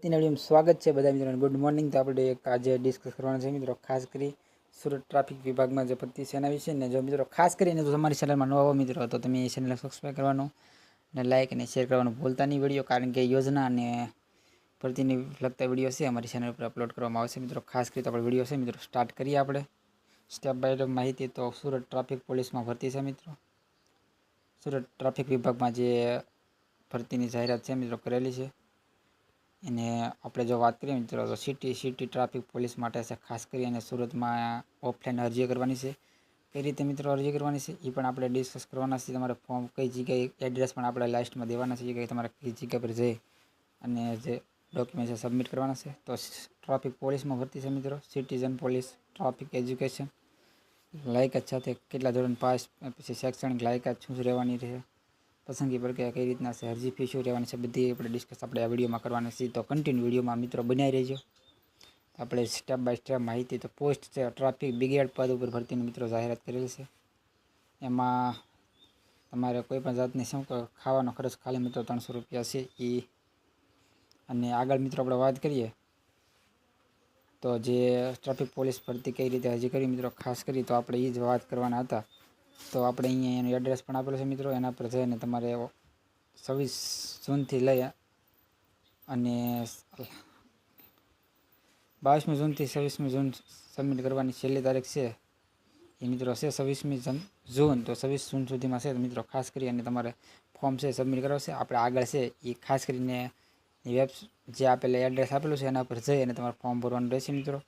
આજની વિડીયોમાં સ્વાગત છે બધા મિત્રોને. ગુડ મોર્નિંગ તો આપણે એક આજે ડિસ્કસ કરવાનું છે મિત્રો. ખાસ કરી સુરત ટ્રાફિક વિભાગમાં જે ભરતી છે એના વિશે. ને જો મિત્રો, ખાસ કરીને જો તમારી ચેનલમાં નવા મિત્રો, તો તમે એ ચેનલને સબસ્ક્રાઈબ કરવાનું અને લાઇક અને શેર કરવાનું ભૂલતા નહીં વીડિયો, કારણ કે યોજના અને ભરતીની લગતા વીડિયો છે અમારી ચેનલ પર અપલોડ કરવામાં આવશે મિત્રો. ખાસ કરી તો આપણે વીડિયો છે મિત્રો સ્ટાર્ટ કરીએ આપણે. સ્ટેપ બાય સ્ટેપ માહિતી તો સુરત ટ્રાફિક પોલીસમાં ભરતી છે મિત્રો. સુરત ટ્રાફિક વિભાગમાં જે ભરતીની જાહેરાત છે મિત્રો કરેલી છે. એને આપણે જો વાત કરીએ મિત્રો, તો સિટી સિટી ટ્રાફિક પોલીસ માટે છે, ખાસ કરી અને સુરતમાં ઓફલાઈન અરજી કરવાની છે. કઈ રીતે મિત્રો અરજી કરવાની છે? એ પણ આપણે ડિસ્કસ કરવાના છે તમારે ફોર્મ કઈ જગ્યાએ એડ્રેસ પણ આપણે લાસ્ટમાં દેવાના છે, કે તમારે કઈ જગ્યા પર જઈ અને જે ડોક્યુમેન્ટ સબમિટ કરવાના છે. તો ટ્રાફિક પોલીસમાં ભરતી છે મિત્રો. સિટીઝન પોલીસ ટ્રાફિક એજ્યુકેશન લાયકાત સાથે કેટલા ધોરણ પાસ, પછી શૈક્ષણિક લાયકાત શું રહેવાની રહે? પસંદગી પ્રક્રિયા કઈ રીતના છે અરજી ફી શું રહેવાની છે, બધી આપણે ડિસ્કસ આપણે આ વિડીયોમાં કરવાની છે તો કન્ટિન્યુ વિડીયોમાં મિત્રો બનાવી રહેજો. આપણે સ્ટેપ બાય સ્ટેપ માહિતી તો પોસ્ટ છે ટ્રાફિક બિગેડ પદ ઉપર ભરતીની મિત્રો જાહેરાત કરેલી છે. એમાં તમારે કોઈ પણ જાતની શું ખાવાનો ખર્ચ ખાલી મિત્રો ત્રણસો રૂપિયા છે એ અને આગળ મિત્રો આપણે વાત કરીએ, તો જે ટ્રાફિક પોલીસ ભરતી કઈ રીતે હજી કરી મિત્રો ખાસ કરી તો આપણે એ જ વાત કરવાના હતા. તો આપણે અહીંયા એનું એડ્રેસ પણ આપેલું છે મિત્રો. એના પર જઈને તમારે છવ્વીસ જૂનથી લઈ અને બાવીસમી જૂનથી છવ્વીસમી જૂન સબમિટ કરવાની છેલ્લી તારીખ છે. એ મિત્રો છે છવ્વીસમી જન તો છવ્વીસ જૂન સુધીમાં છે મિત્રો ખાસ કરી અને તમારે ફોર્મ છે સબમિટ કરાવશે આપણે આગળ છે એ ખાસ કરીને વેબ જે આપેલા એડ્રેસ આપેલું છે એના પર જઈ અને તમારે ફોર્મ ભરવાનું રહેશે મિત્રો.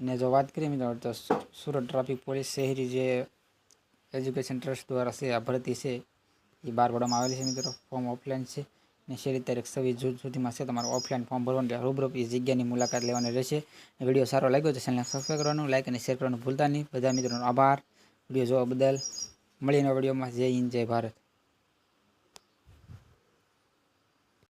અને જો વાત કરીએ મિત્રો, તો સુરત ટ્રાફિક પોલીસ શહેરી જે એજ્યુકેશન ટ્રસ્ટ દ્વારા છે, આ ભરતી છે. એ બહાર પાડવામાં આવેલી છે મિત્રો ફોર્મ ઓફલાઈન છે. અને છેલ્લી તારીખ છવ્વીસ જૂન સુધીમાં છે, તમારે ઓફલાઈન ફોર્મ ભરવાનું એટલે રૂબરૂ એ જગ્યાની મુલાકાત લેવાની રહેશે. વીડિયો સારો લાગ્યો તો ચેનલને સબસ્ક્રાઈબ કરવાનું લાઇક અને શેર કરવાનું ભૂલતા નહીં. બધા મિત્રોનો આભાર. વીડિયો જોવા બદલ. મળીને વિડીયોમાં જય હિન્દ, જય ભારત.